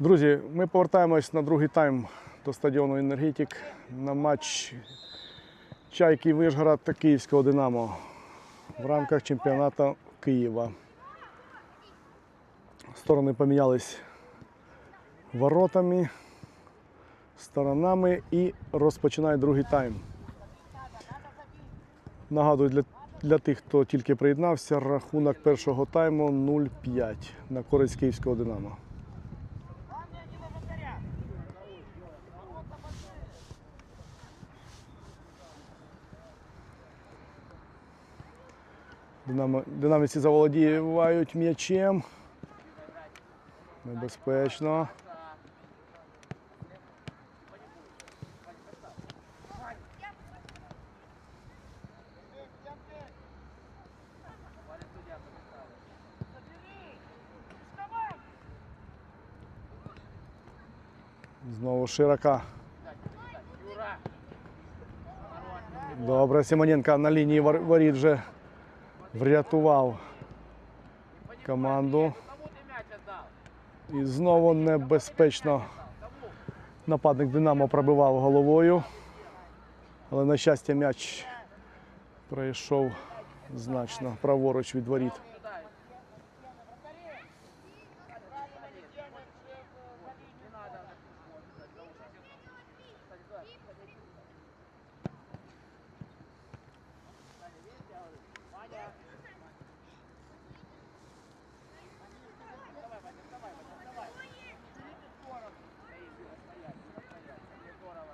Друзі, ми повертаємось на другий тайм до стадіону Енергетик на матч Чайки Вишгород та Київського Динамо в рамках чемпіонату Києва. Сторони помінялись воротами, сторонами і розпочинає другий тайм. Нагадую для, для тих, хто тільки приєднався, рахунок першого тайму 0-5 на користь Київського Динамо. Динамо, динаміці заволодівають м'ячем. Небезпечно. Знову широка. Добре, Симоненко на лінії вор- воріт вже врятував команду. І знову небезпечно нападник Динамо пробивав головою. Але, на щастя, м'яч пройшов значно праворуч від воріт.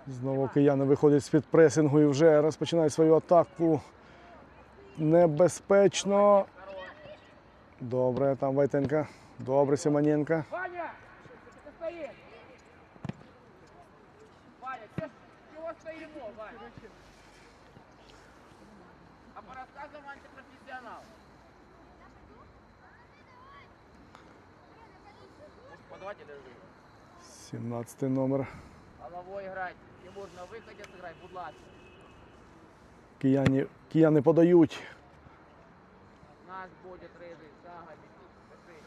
Знову кияни виходять з-під пресингу і вже розпочинають свою атаку. Небезпечно. Добре, там Вайтенка. Добре, Симоненко. А по рассказам антипрофессионал. Может, подавать или 17 номер. Головой играть Не можно на выходе сыграть, будь ласка. Кияни, кияни подають. Наш будет рыжий, Сага, Пиши.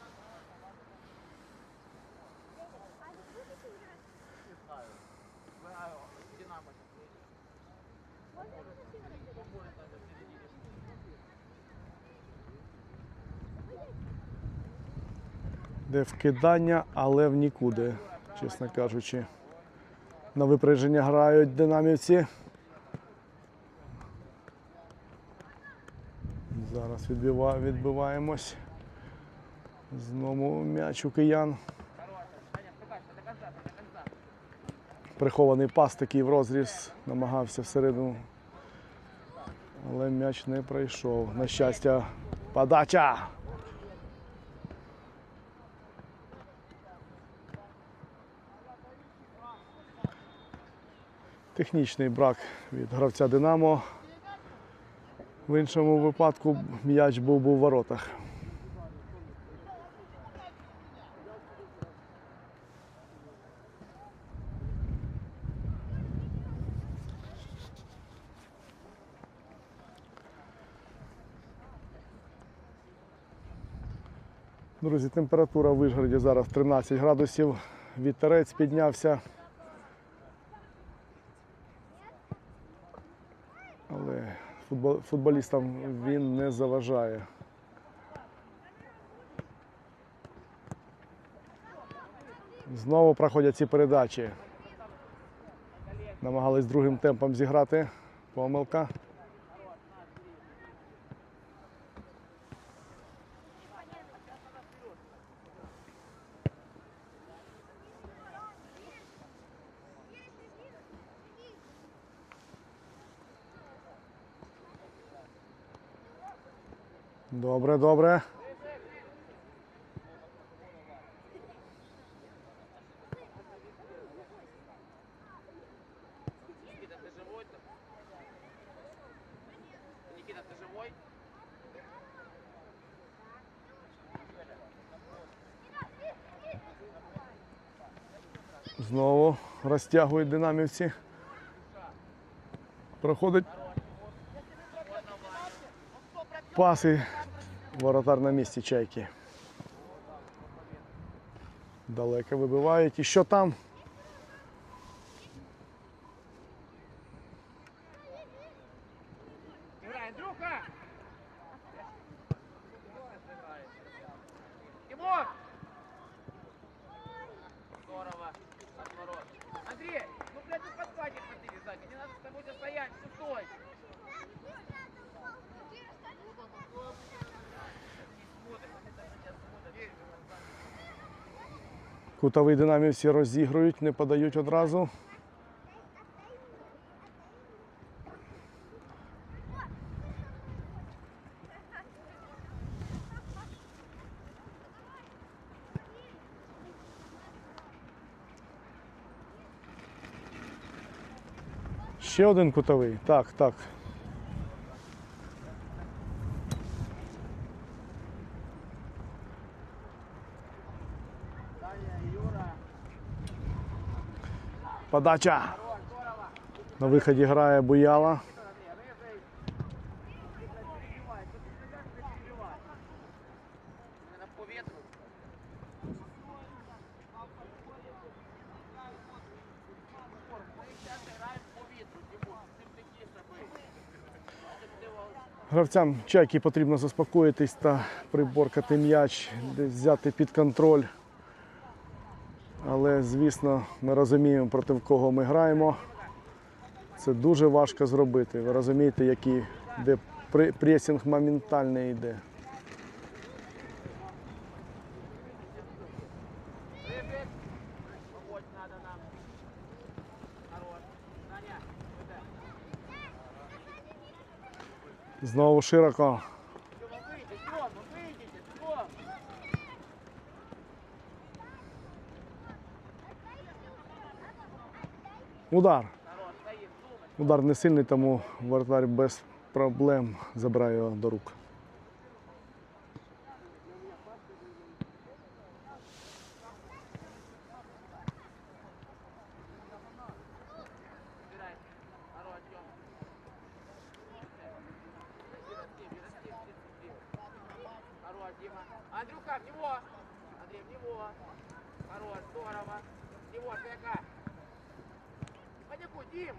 Знаю, Динамо сейчас выйдет. Де вкидання, але в нікуди, чесно кажучи. На випередження грають динамівці. Зараз відбиваємось. Знову м'яч у киян. Прихований пас такий в розріз, намагався всередину. Але м'яч не пройшов. На щастя, подача. Технічний брак від гравця Динамо. В іншому випадку м'яч був би у воротах. Друзі, температура в Вишгороді зараз 13 градусів. Вітерець піднявся. Але футбол- футболістам він не заважає. Знову проходять ці передачі. Намагались другим темпом зіграти. Помилка. Добре, добре. Никита, ты живой там? Никита, ты живой? Знову розтягують динамівці. Проходить паси. Воротар на місці чайки. Далеко вибивають. І що там? Кутовий динамів всі розігрують, не подають одразу. Ще один кутовий. Так, так. Подача. На виході грає Буяла. Гравцям чайки потрібно заспокоїтись та приборкати м'яч, взяти під контроль. Але, звісно, ми розуміємо, проти кого ми граємо. Це дуже важко зробити. Ви розумієте, який, де пре- пресінг моментальний йде. Знову широко. Удар. Удар не сильний, тому вратарь без проблем забирає його до рук. Вадим!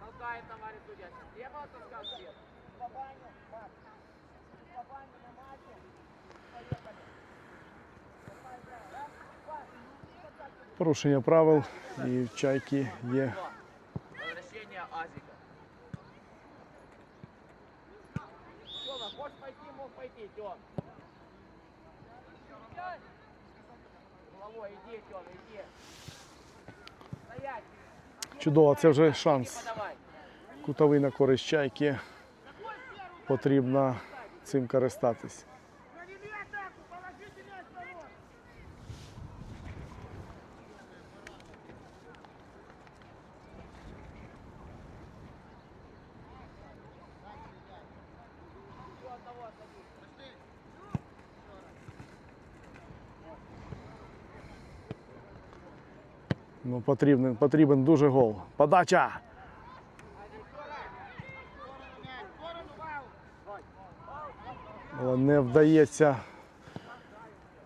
Толкает, товарищ судья. Слева от тоска слева. По баню, Макс. По баню на мате. Поехали. Порушення правил і в чайки є. Возвращення Азіка. Все, хочешь пойти, мог пойти, Тём. Чудово. Це вже шанс. Кутовий на користь чайки. Потрібно цим користатись. Потрібен, потрібен дуже гол. Подача! Але не вдається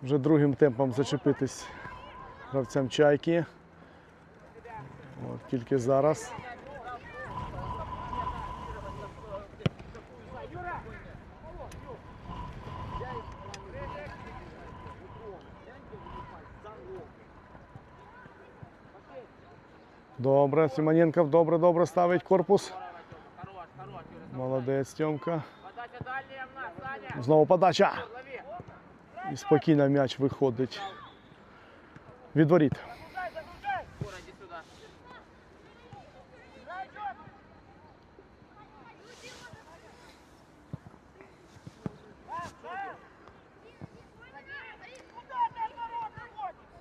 вже другим темпом зачепитись гравцям чайки. От, тільки зараз. Добре, Симоненков добре, добре ставить корпус. Молодець Тьомка. Знову подача. І спокійно м'яч виходить. Від воріт. Юра, иди сюда.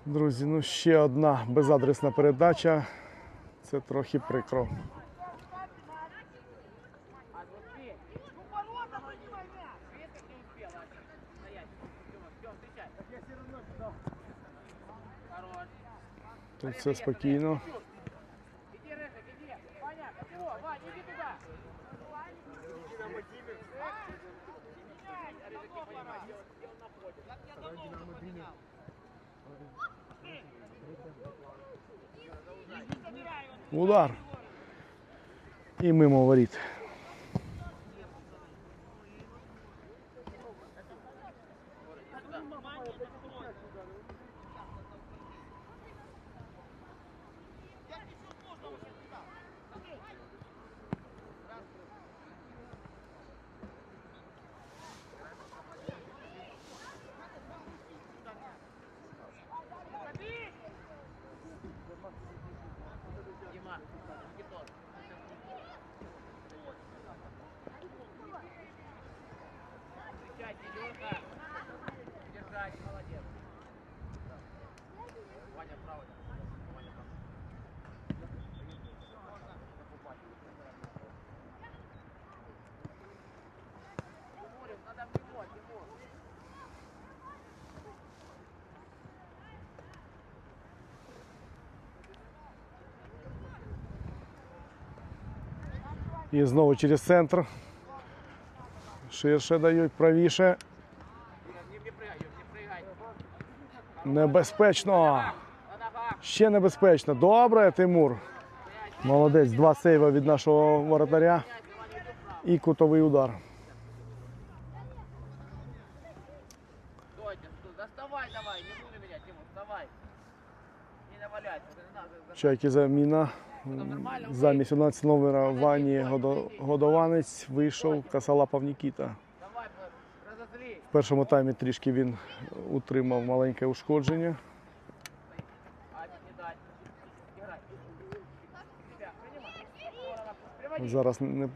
Друзі, ну ще одна безадресна передача. Це трохи прикро. Отпусти. Ну, ворота принимай Удар. І мимо воріт. І знову через центр. Ширше дають, правіше. Небезпечно. Ще небезпечно. Добре, Тимур. Молодець. Два сейва від нашого воротаря. І кутовий удар. Чайки заміна. Замість 11 номера Вані Годованець вийшов Касалапов Нікіта. В першому таймі трішки він утримав маленьке ушкодження. Зараз не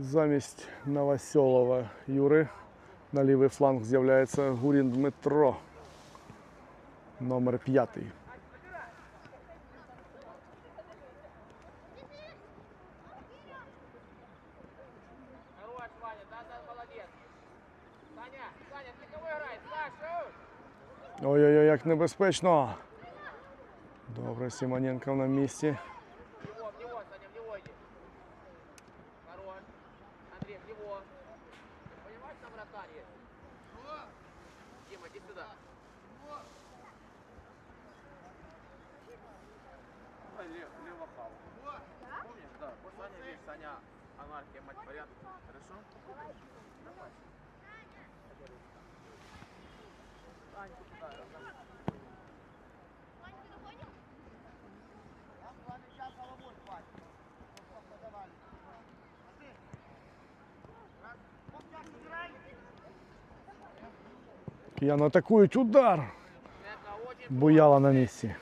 Замість Новосьолова Юри на лівий фланг з'являється Гурін Дмитро. Номер п'ятий. Хорош, Ваня, да, да, молодец. Саня, Саня, ты кого играешь? Саша! Ой-ой-ой, як небезпечно. Добре, Симоненко на місці. Него. Понимаешь, там вратарь есть? Дима, иди сюда. Лев, лево хау. Помнишь, да? Вот Саня, видишь, Саня, анархия, мать порядок. Хорошо? Давай. Туда, разогнать. Кияни атакують удар. Буяла на місці.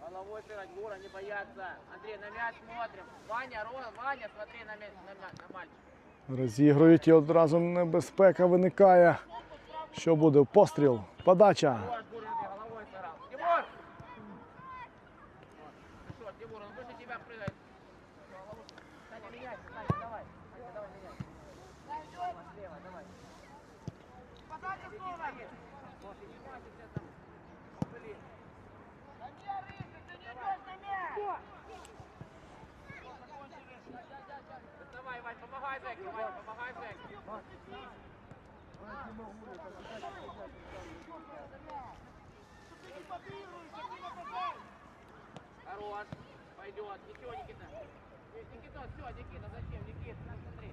Головой сыграть, Гура, не бояться. Андрей, на мяч смотрим. Ваня, Рон, Ваня, смотри на, мяч, на, мя- на мальчика. Розігрують і одразу небезпека виникає. Що буде? Постріл. Подача. Давай, помогай, Жень. Не могу, я так, так, так, так, так. Хорош. Пойдет. Ничего, Никита. Никита, все, Никита, зачем? Никита, смотри.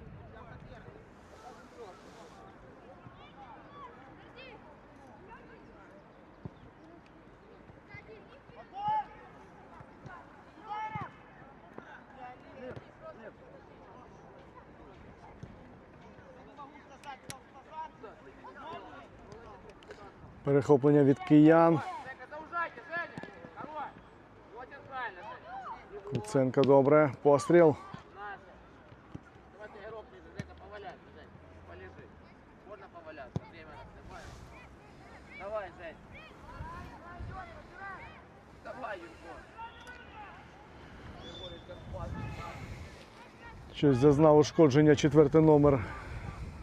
Снимаем. Жень. Давай, Юрко. Егорочка, спас. Щось зазнав ушкодження четвертий номер.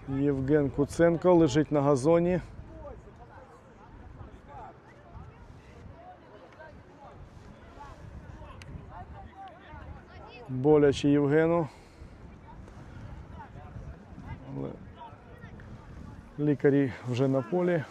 Євген Куценко лежить на газоні. Боляче Євгену. Але лікарі вже на полі.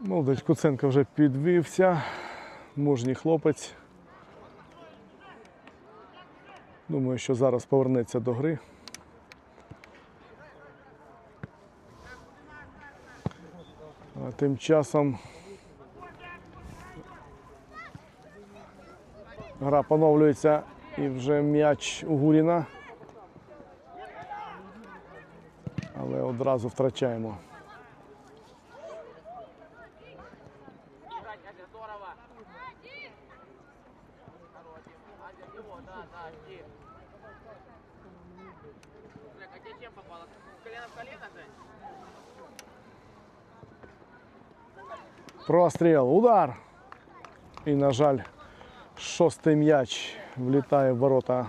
Молодець Куценко вже підвівся. Мужній хлопець. Думаю, що зараз повернеться до гри. А тим часом гра поновлюється і вже м'яч у Гуріна. Але одразу втрачаємо. Простріл, удар. І, на жаль, шостий м'яч влітає в ворота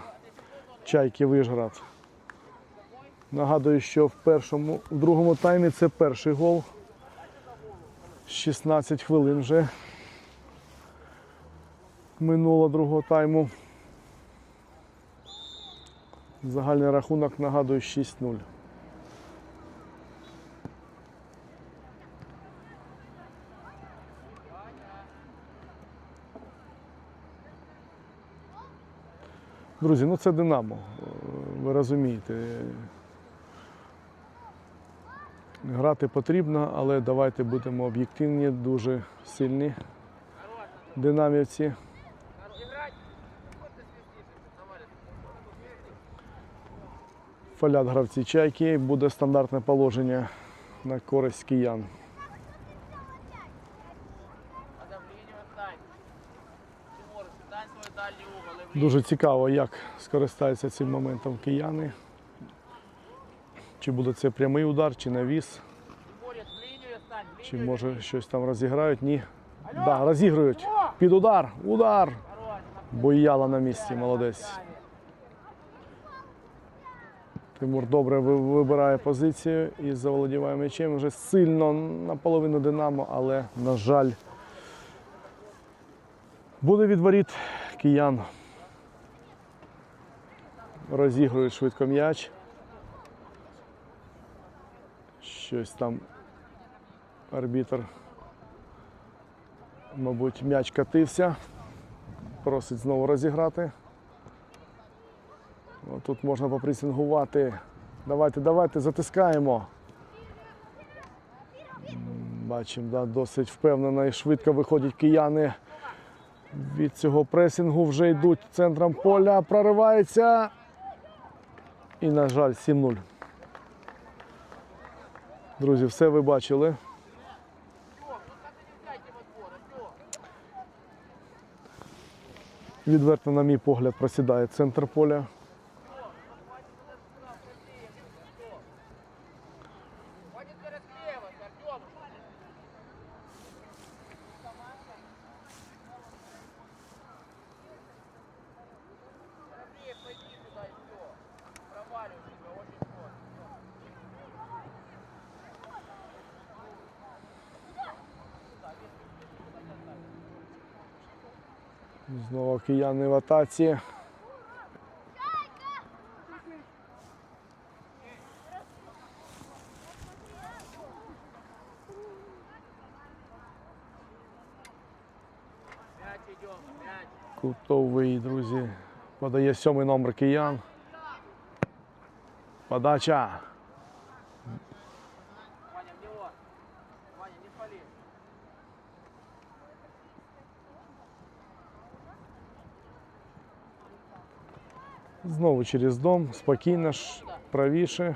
Чайки Вишград. Нагадую, що в першому, в другому таймі це перший гол. 16 хвилин вже минуло другого тайму. Загальний рахунок нагадую 6-0. Друзі, ну це Динамо. Е, Ви розумієте. Грати потрібно, але давайте будемо об'єктивні, дуже сильні динамівці. Фалят гравці чайки, буде стандартне положення на користь киян. Дуже цікаво, як скористаються цим моментом кияни. Чи буде це прямий удар, чи навіс, чи може щось там розіграють. Ні. Да, розігрують. Під удар. Удар. Бояла на місці, молодець. Тимур добре вибирає позицію і заволодіває м'ячем. Вже сильно наполовину Динамо, але, на жаль, буде від воріт киян. Розігрують швидко м'яч. Щось там арбітр, мабуть, м'яч катився. Просить знову розіграти. О, Тут можна попресингувати. Давайте, давайте, затискаємо. Бачимо, да, досить впевнено і швидко виходять кияни від цього пресингу. Вже йдуть центром поля, проривається. І, на жаль, 7-0. Друзі, все ви бачили. Артём, ну как ты не дайте отбор, Артём. Відверто, на мій погляд, просідає центр поля. Знову кияни в атаці. Кутовий, друзі. Подає сьомий номер киян. Подача. Знову через дом, спокійно, правіше.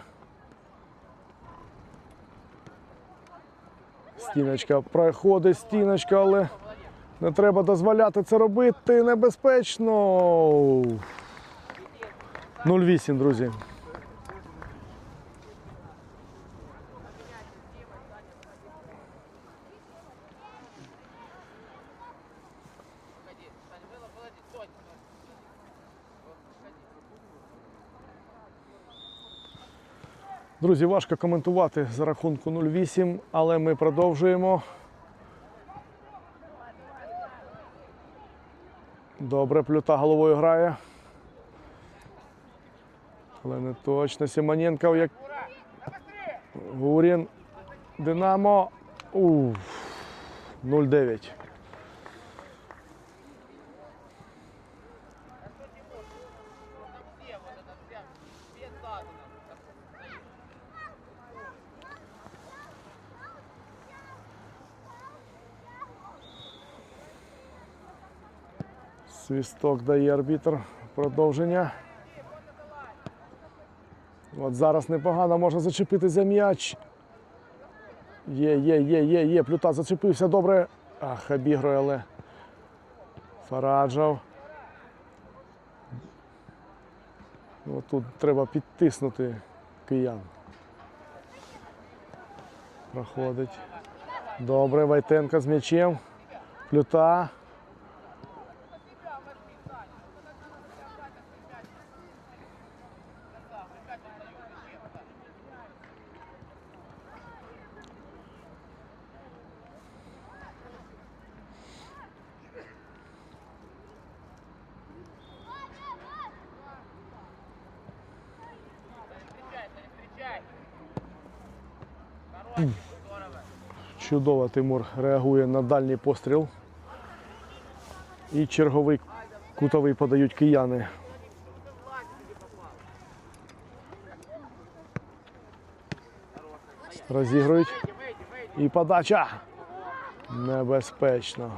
Стіночка проходить стіночка, але не треба дозволяти це робити небезпечно. 0,8, друзі. Друзі, важко коментувати за рахунку 0-8, але ми продовжуємо. Добре, плюта головою грає. Але не точно. Сімоненко, як Гурін. Динамо. Уф. 0-9. Свісток дає арбітр. Продовження. От зараз непогано можна зачепити за м'яч. Є, є, є, є, є. Плюта зачепився добре. Ах, обігрує, але Фараджав. От тут треба підтиснути киян. Проходить. Добре, Вайтенко з м'ячем. Плюта. Чудово Тимур реагує на дальній постріл. І черговий кутовий подають кияни. Розігрують. Выйди, выйди, выйди. І подача. Небезпечно.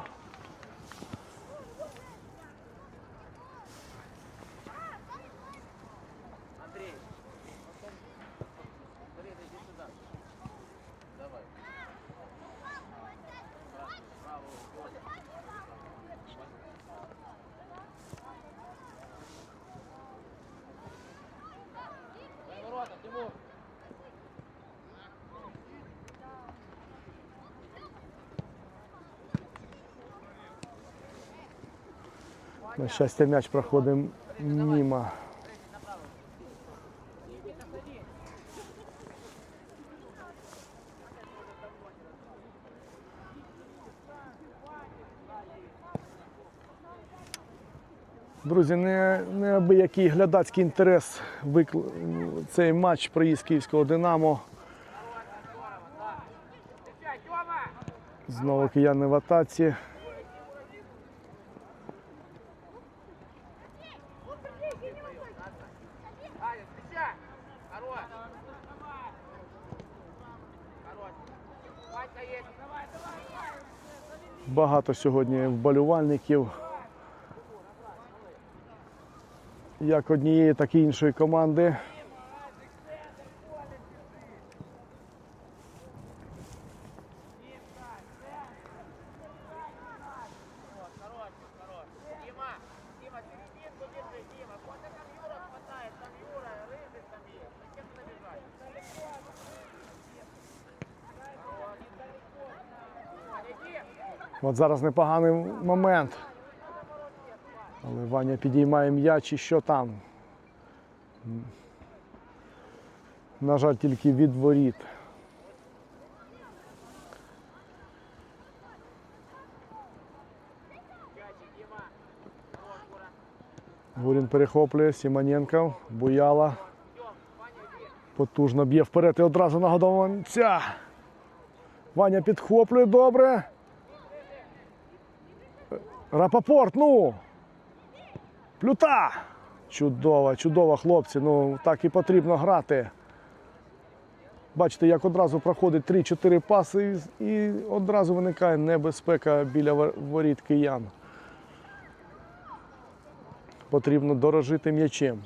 На щастя, м'яч проходить мимо. Друзі, не, неабиякий глядацький інтерес викл... цей матч приїзд київського Динамо. Знову кияни в атаці. Багато сьогодні вболівальників. Як однієї, так і іншої команди. От зараз непоганий момент. Але Ваня підіймає м'яч і що там? На жаль, тільки від воріт. Гурін перехоплює, Сімоненко, Буяла. Потужно б'є вперед і одразу на. Ваня підхоплює добре. Рапопорт, ну. Плюта. Чудово, чудово, хлопці. Ну, так і потрібно грати. Бачите, як одразу проходить 3-4 паси і одразу виникає небезпека біля воріт киян. Потрібно дорожити м'ячем.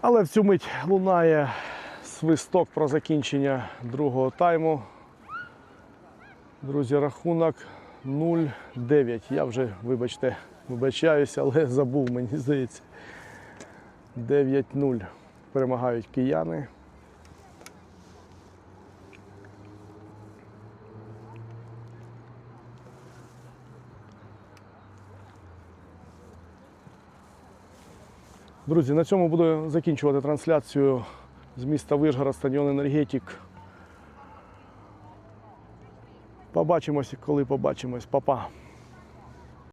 Але в цю мить лунає Свисток про закінчення другого тайму. Друзі, рахунок 0-9. Я вже, вибачте, вибачаюся, але забув, мені здається. 9-0 перемагають кияни. Друзі, на цьому буду закінчувати трансляцію з міста Вишгород, стадіон Енергетік. Побачимось, коли побачимось. Па-па.